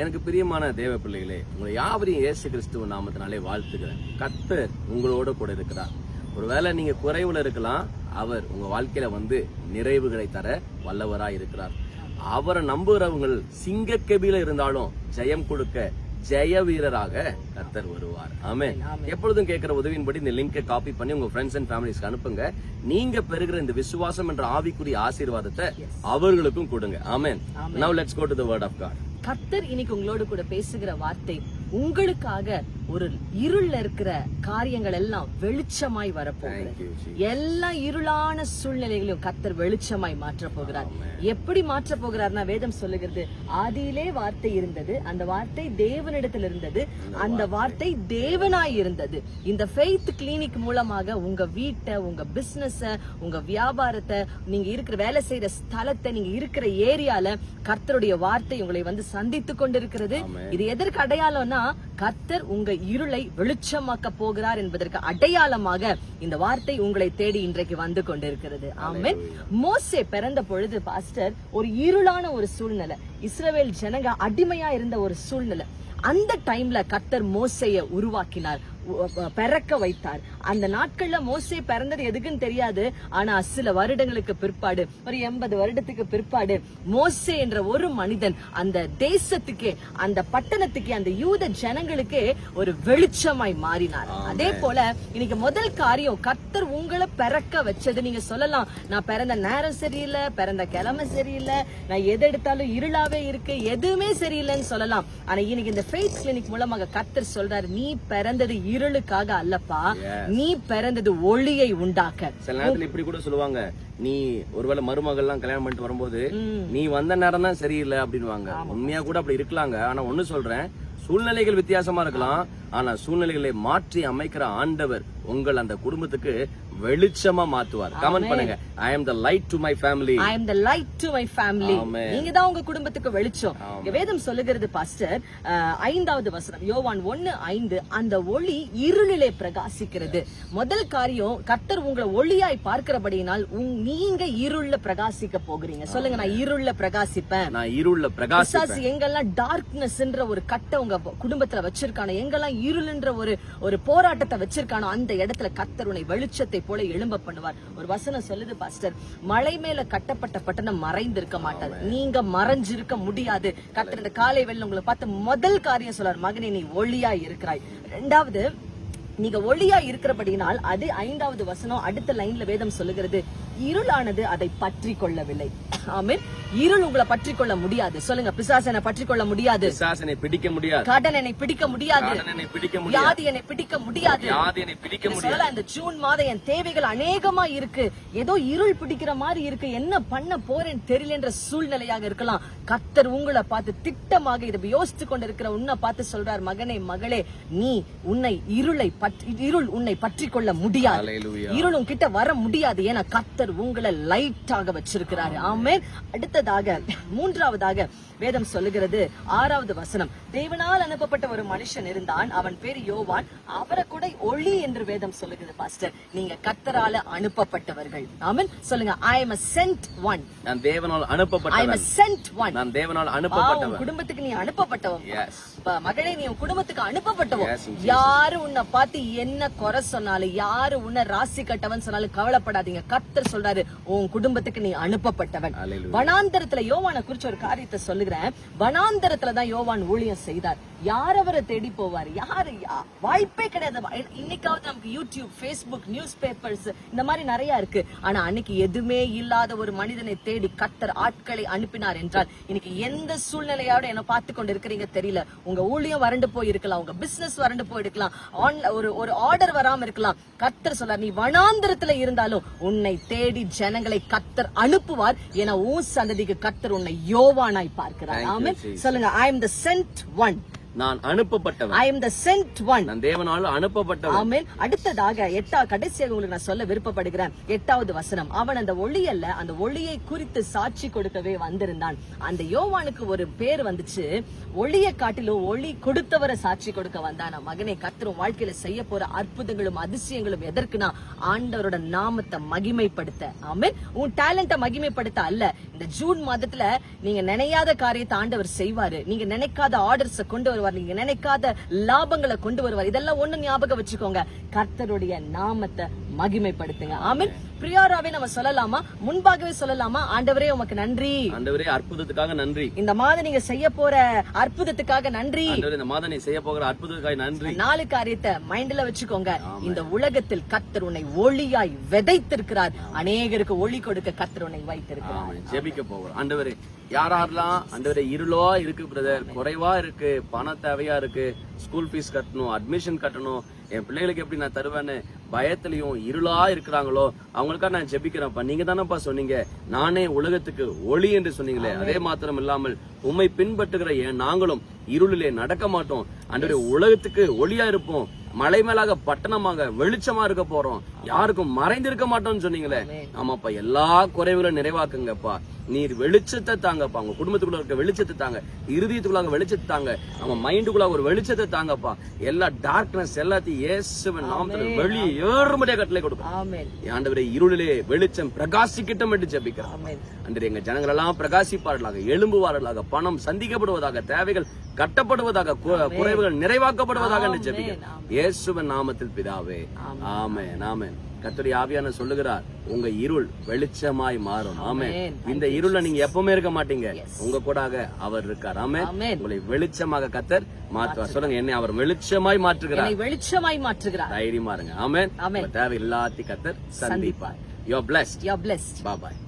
எனக்கு பிரியமான தேவ பிள்ளைகளே உங்களை யாவரையும் இயேசு கிறிஸ்துவ நாமத்தினாலே வாழ்த்துக்கிறேன் கத்தர் உங்களோட கூட இருக்கிறார். ஒருவேளை நீங்க குறைவுல இருக்கலாம் அவர் உங்க வாழ்க்கையில வந்து நிறைவுகளை தர வல்லவராய் இருக்கிறார். அவரை நம்புகிறவங்க சிங்கக்கெபில இருந்தாலும் ஜெயம் கொடுக்க ஜெய வீரராக கர்த்தர் வருவார். ஆமென். எப்பொழுதும் கேட்கிற உதவியின்படி இந்த லிங்கை காப்பி பண்ணி உங்க ஃப்ரெண்ட்ஸ் அண்ட் ஃபேமிலிஸ்க்கு அனுப்புங்க. நீங்க பெறுகிற இந்த விசுவாசம் என்ற ஆவிக்குரிய ஆசீர்வாதத்தை அவர்களுக்கும் கொடுங்க. ஆமென். Now let's go to the word of God கத்தர் இன்னைக்கு உங்களோடு கூட பேசுகிற வார்த்தை உங்களுக்காக ஒரு இருள்ல இருக்கிற காரியங்கள் எல்லாம் வெளிச்சமாய் வரப்போகிறது Jesus. எல்லா இருளான சூழ்நிலைகளையும் கர்த்தர் வெளிச்சமாய் மாற்ற போகிறார். எப்படி மாற்ற போகிறார்னா வேதம் சொல்லுகிறது ஆதியிலே வார்த்தை இருந்தது அந்த வார்த்தை தேவனிடத்தில் இருந்தது அந்த வார்த்தை. தேவனாய் இருந்தது. இந்த ஃபெய்த் கிளினிக் மூலமாக உங்க வீட்டை உங்க பிசினஸ உங்க வியாபாரத்தை நீங்க இருக்கிற வேலை செய்யற ஸ்தலத்தை நீங்க இருக்கிற ஏரியால கர்த்தருடைய வார்த்தை உங்களை வந்து சந்தித்து கொண்டிருக்கிறது. இது எதற்கு அடையாளம்னா கர்த்தர் உங்க இருளை வெளிச்சமாக்க போகிறார் என்பதற்கு அடையாளமாக இந்த வார்த்தை உங்களை தேடி இன்றைக்கு வந்து கொண்டிருக்கிறது. ஆமென். மோசே பிறந்த பொழுது பாஸ்டர் ஒரு இருளான ஒரு சூழ்நிலை. இஸ்ரவேல் ஜனங்க அடிமையா இருந்த ஒரு சூழ்நிலை. அந்த டைம்ல கர்த்தர் மோசைய உருவாக்கினார் பிறக்க வைத்தார். அந்த நாட்கள்ல மோசே பிறந்தது எதுக்குன்னு தெரியாது. ஆனா சில வருடங்களுக்கு பிற்பாடு ஒரு எண்பது வருடத்துக்கு பிற்பாடு மோசே என்ற ஒரு மனிதன் அந்த தேசத்துக்கே அந்த பட்டணத்துக்கே அந்த யூத ஜனங்களுக்கே ஒரு வெளிச்சமாய் மாறினார். அதே போல இன்னைக்கு முதல் காரியம் கர்த்தர் உங்களை பிறக்க வச்சது. நீங்க சொல்லலாம் நான் பிறந்த நேரம் சரியில்லை பிறந்த கிழமை சரியில்லை நான் எது எடுத்தாலும் இருளாவே இருக்கு எதுவுமே சரியில்லைன்னு சொல்லலாம். ஆனா இன்னைக்கு இந்த ஃபெய்த் கிளினிக் மூலமாக கர்த்தர் சொல்றாரு நீ பிறந்தது இருளுக்காக அல்லப்பா நீ பிறந்தது ஒளியை உண்டாக்க. சில நேரத்துல இப்படி கூட சொல்லுவாங்க. நீ ஒருவேளை மருமகள்லாம் கல்யாணம் பண்ணிட்டு வரும்போது நீ வந்த நேரம் தான் சரியில்லை அப்படின்னுவாங்க. உண்மையா கூட அப்படி இருக்கலாங்க. ஆனா ஒண்ணு சொல்றேன். சூழ்நிலைகள் வித்தியாசமா இருக்கலாம். ஆனா சூழ்நிலைகளை மாற்றி அமைக்கிற ஆண்டவர் உங்கள் அந்த குடும்பத்துக்கு வெளிச்சமா மாத்துவார். கமெண்ட் பண்ணுங்க. I am the light to my family I am the light to my family. நீங்க தான் உங்க குடும்பத்துக்கு வெளிச்சம். வேதம் சொல்லுகிறது பாஸ்டர் ஐந்தாவது வசனம். யோவான் ஒன்னு ஐந்து. அந்த ஒளி இருளிலே பிரகாசிக்கிறது. முதல் காரியம் கர்த்தர் உங்களை ஒளியாய் பார்க்கிறபடியினால் நீங்க இருள்ல பிரகாசிக்க போகிறீங்க. சொல்லுங்க நான் இருள்ல பிரகாசிப்பேன். நான் இருள்ல பிரகாஷ் பிசாசு எங்கெல்லாம் டார்க்னஸ்ன்ற ஒரு கட்டை உங்க குடும்பத்துல வச்சிருக்கானோ எங்கெல்லாம் இருளுன்ற ஒரு ஒரு போராட்டத்தை வச்சிருக்கானோ அந்த இடத்துல கர்த்தர் உன்னை வெளிச்சத்தை போல எழும்ப பண்ணுவார். ஒரு வசனம் சொல்லுது பாஸ்டர் மலை மேல கட்டப்பட்ட பட்டணம் மறைந்து இருக்க மாட்டாது நீங்க மறைஞ்சிருக்க முடியாது. கர்த்தர் இந்த காலை வெள்ள உங்களை பார்த்து முதல் காரியம் சொல்றார். மகனே நீ ஒளியா இருக்கிறாய். ரெண்டாவது நீங்க ஒளியா இருக்கிறபடினால் அது ஐந்தாவது வசனம் அடுத்த லைன்ல வேதம் சொல்லுகிறது. இருளானது அதை பற்றி கொள்ளவில்லை. ஆமென். இருள் உங்களை பற்றி கொள்ள முடியாது. சொல்லுங்க பிசாசனை பற்றி கொள்ள முடியாது. பிசாசனை பிடிக்க முடியாது. கடன் என்னை பிடிக்க முடியாது. வியாதி என்னை பிடிக்க முடியாது. பிடிக்க முடியாது. இந்த ஜூன் மாதம் என் தேவைகள் அநேகமா இருக்கு. ஏதோ இருள் பிடிக்கிற மாதிரி இருக்கு. என்ன பண்ண போறேன்னு தெரியலன்ற சூழ்நிலையாக இருக்கலாம். கர்த்தர் உங்களை பார்த்து திட்டமாக இதை யோசித்து கொண்டிருக்கிற உன்னை பார்த்து சொல்றார் மகனே மகளே நீ உன்னை இருளை இருள் உன்னை பற்றி கொள்ள முடியாது. Hallelujah. இருளும் கிட்ட வர முடியாது. ஏன்னா கர்த்தர் உங்களை லைட்டாக வச்சிருக்கிறாரு. ஆமென். அடுத்ததாக மூன்றாவதாக வேதம் சொல்லுகிறது. ஆறாவது வசனம். தேவனால் அனுப்பப்பட்ட ஒரு மனுஷன் இருந்தான். அவன் பேர் யோவான். அவரை கூட ஒளி என்று வேதம் சொல்லுகிறது பாஸ்டர். நீங்க கர்த்தரால அனுப்பப்பட்டவர்கள். ஆமென். சொல்லுங்க ஐ a sent one. நான் தேவனால் ஐ எம் a அனுப்பப்பட்டவன் sent one. நான் தேவனால் அனுப்பப்பட்டவன். குடும்பத்துக்கு நீ அனுப்பப்பட்டவன் மகளே நீ குடும்பத்துக்கு அனுப்பப்பட்டவன். யாரு உன்னை பார்த்து என்ன குறை சொன்னாலும் யாரு உன்னை ராசி கட்டவன் சொன்னாலும் கவலைப்படாதீங்க. கர்த்தர் சொல்றாரு உன் குடும்பத்துக்கு நீ அனுப்பப்பட்டவன். வனாந்தரத்துல யோவானை குறிச்சு ஒரு காரியத்தை சொல்லுகிறேன். வனாந்தரத்துல தான் யோவான் ஊழியம் செய்தார். யார் அவரை தேடி போவார்? யாரு? வாய்ப்பே கிடையாது. இன்னைக்காவது நமக்கு யூடியூப் ஃபேஸ்புக் நியூஸ் பேப்பர்ஸ் இந்த மாதிரி நிறைய இருக்கு. ஆனா அன்னைக்கு எதுவுமே இல்லாத ஒரு மனிதனை தேடி கர்த்தர் ஆட்களை அனுப்பினார் என்றால் இன்னைக்கு எந்த சூழ்நிலையோட என்ன பார்த்து கொண்டு இருக்கிறீங்க தெரியல. உங்க ஊழியம் வறண்டு போய் இருக்கலாம் உங்க பிசினஸ் வறண்டு போய் இருக்கலாம் ஆன்ல ஒரு ஒரு ஆர்டர் வராம இருக்கலாம். கர்த்தர் சொல்றார் நீ வனாந்திரத்துல இருந்தாலும் உன்னை தேடி ஜனங்களை கர்த்தர் அனுப்புவார் என உன் சந்ததிக்கு கர்த்தர் உன்னை யோவானாய் பார்க்கிறார். Jesus. சொல்லுங்க I am the sent one நான் அனுப்பப்பட்டவன். I am the sent one நான் தேவனால் அனுப்பப்பட்டவன். ஆமென். அடுத்ததாக எட்டா கடைசியாக உங்களுக்கு நான் சொல்ல விருப்பப்படுகிறேன். எட்டாவது வசனம். அவன் அந்த ஒளி அல்ல அந்த ஒளியை குறித்து சாட்சி கொடுக்கவே வந்திருந்தான். அந்த யோவானுக்கு ஒரு பேர் வந்துச்சு. ஒளியை காட்டிலும் ஒளி கொடுத்தவரை சாட்சி கொடுக்க வந்தானா. மகனே கத்தரும் வாழ்க்கையில செய்ய போற அற்புதங்களும் அதிசயங்களும் எதற்குனா ஆண்டவரோட நாமத்தை மகிமைப்படுத்த. ஆமென். உன் டேலண்ட மகிமைப்படுத்த அல்ல. இந்த ஜூன் மாதத்துல நீங்க நினையாத காரியத்தை ஆண்டவர் செய்வாரு. நீங்க நினைக்காத ஆர்டர்ஸ் கொண்டு வருவார். நீங்க நினைக்காத லாபங்களை கொண்டு வருவார். இதெல்லாம் ஒண்ணு ஞாபகம் வச்சுக்கோங்க. கர்த்தருடைய நாமத்தை மகிமைப்படுத்துங்க. ஆமென். பிரியாராவே நம்ம சொல்லலாமா? முன்பாகவே சொல்லலாமா? ஆண்டவரே உமக்கு நன்றி. ஆண்டவரே அற்புதத்துக்காக நன்றி. இந்த மாதம் நீங்க செய்ய போற அற்புதத்துக்காக நன்றி. இந்த மாதம் நீ செய்ய போகிற அற்புதத்துக்காக நன்றி. நாலு காரியத்தை மைண்ட்ல வச்சுக்கோங்க. இந்த உலகத்தில் கர்த்தர் உன்னை ஒளியாய் விதைத்திருக்கிறார். அநேகருக்கு ஒளி கொடுக்க கர்த்தர் உன்னை வைத்திருக்கிறார். ஜெபிக்க போகிறோம் ஆண்டவரே யாரெல்லாம் ஆண்டவரே இருளா இருக்கு பிரதர் குறைவா இருக்கு பண தேவையா இருக்கு ஸ்கூல் ஃபீஸ் கட்டணும் அட்மிஷன் கட்டணும் என் பிள்ளைகளுக்கு எப்படி நான் தருவேன்னு பயத்திலையும் இருளா இருக்கிறாங்களோ அவங்களுக்காக நான் ஜெபிக்கிறேன்ப்பா. நீங்க தானப்பா சொன்னீங்க. நானே உலகத்துக்கு ஒளி என்று சொன்னீங்களே. அதே மாத்திரம் இல்லாமல் உம்மை பின்பற்றுகிற என் நாங்களும் இருளிலே நடக்க மாட்டோம். ஆண்டவரே உலகத்துக்கு ஒளியா இருப்போம். மலை மேலாக பட்டணமாக வெளிச்சமா இருக்க போறோம். யாருக்கும் மறைந்திருக்க மாட்டோம்னு சொன்னீங்களே. ஆமாப்பா எல்லா குறைவுகளும் நிறைவாக்குங்கப்பா. நீர் வெளிச்சத்தை தாங்கப்பா. உங்க குடும்பத்துக்குள்ள இருக்க வெளிச்சத்தை தாங்க. இருதயத்துக்குள்ளாக வெளிச்சத்தை தாங்க. அவங்க மைண்டுக்குள்ளாக ஒரு வெளிச்சத்தை தாங்கப்பா. எல்லா டார்க்னஸ் எல்லாத்தையும் இயேசுவின் நாமத்துல வெளியே ஏறும்படியா கட்டளை கொடுக்கும் ஆண்டவரே இருளிலே வெளிச்சம் பிரகாசிக்கிட்டம் என்று ஜெபிக்கிறோம். அன்று எங்க ஜனங்கள் எல்லாம் பிரகாசிப்பார்களாக எழும்புவார்களாக பணம் சந்திக்கப்படுவதாக தேவைகள் கட்டப்படுவதாக குறைவுகள் நிறைவாக்கப்படுவதாக ஜெபிக்கிறோம் இயேசுவின் நாமத்தில் பிதாவே. ஆமென். ஆமென் கர்த்தருடைய ஆவியான சொல்லுகிறார் உங்க இருள் வெளிச்சமாய் மாறும். ஆமென். இந்த இருள நீங்க எப்பவுமே இருக்க மாட்டீங்க. உங்க கூடாக அவர் இருக்கார். ஆமென். உங்களை வெளிச்சமாக கத்தர் மாற்றுவார். சொல்லுங்க என்னை அவர் வெளிச்சமாய் மாற்றுகிறார். வெளிச்சமாய் மாற்றுகிறார். தைரியமா இருங்க. உங்க தேவை எல்லாத்தையும் கத்தர் சந்திப்பார். Yo blessed you blessed பாபாய்